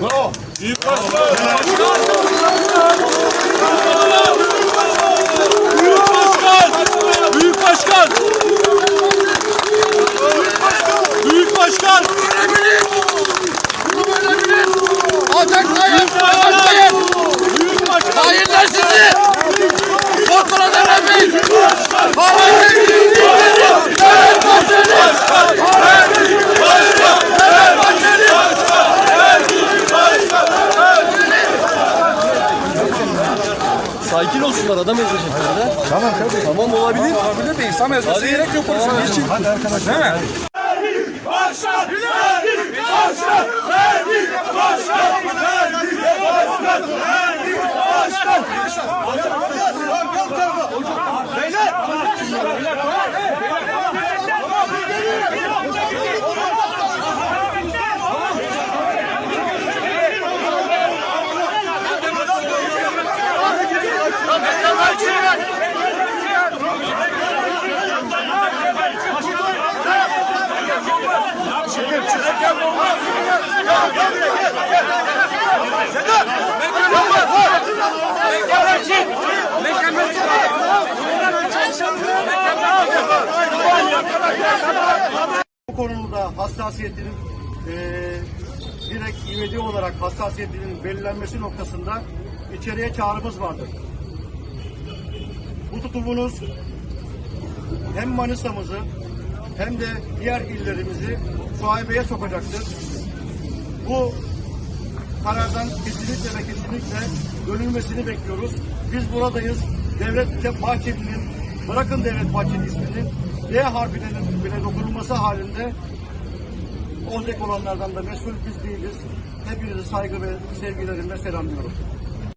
Bravo. Büyük başkan. Sakin olsunlar adam ezecek burada. Tamam tabii. Tamam olabilir. Olabilir de insan ezmesi gerek yok. Hadi arkadaşlar. Değil mi? Bu konuda hassasiyetinin eee direkt ivedi olarak hassasiyetinin belirlenmesi noktasında içeriye çağrımız vardır. Bu tutumunuz hem Manisa'mızı hem de diğer illerimizi şuaybeye sokacaktır. Bu karardan kesinlikle ve kesinlikle dönülmesini bekliyoruz. Biz buradayız. Devlet Bahçeli'nin, bırakın Devlet Bahçeli isminin D harfinin bile dokunulması halinde olacak olanlardan da mesul biz değiliz. Hepinizi saygı ve sevgilerimle selamlıyorum.